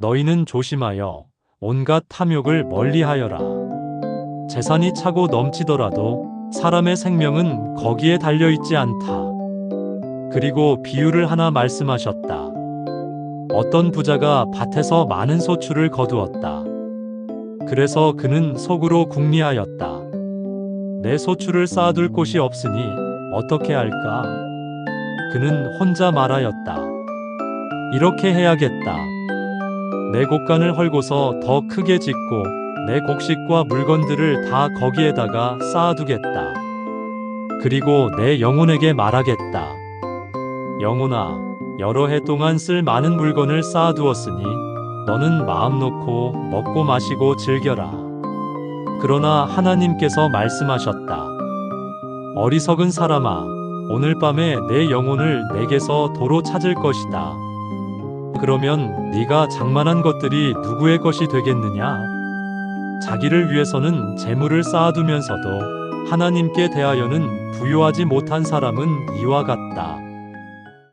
너희는 조심하여 온갖 탐욕을 멀리하여라. 재산이 차고 넘치더라도 사람의 생명은 거기에 달려 있지 않다. 그리고 비유를 하나 말씀하셨다. 어떤 부자가 밭에서 많은 소출을 거두었다. 그래서 그는 속으로 궁리하였다. 내 소출을 쌓아둘 곳이 없으니 어떻게 할까? 그는 혼자 말하였다. 이렇게 해야겠다. 내 곳간을 헐고서 더 크게 짓고 내 곡식과 물건들을 다 거기에다가 쌓아두겠다. 그리고 내 영혼에게 말하겠다. 영혼아, 여러 해 동안 쓸 많은 물건을 쌓아두었으니 너는 마음 놓고 먹고 마시고 즐겨라. 그러나 하나님께서 말씀하셨다. 어리석은 사람아, 오늘 밤에 내 영혼을 내게서 도로 찾을 것이다. 그러면 네가 장만한 것들이 누구의 것이 되겠느냐? 자기를 위해서는 재물을 쌓아두면서도 하나님께 대하여는 부요하지 못한 사람은 이와 같다.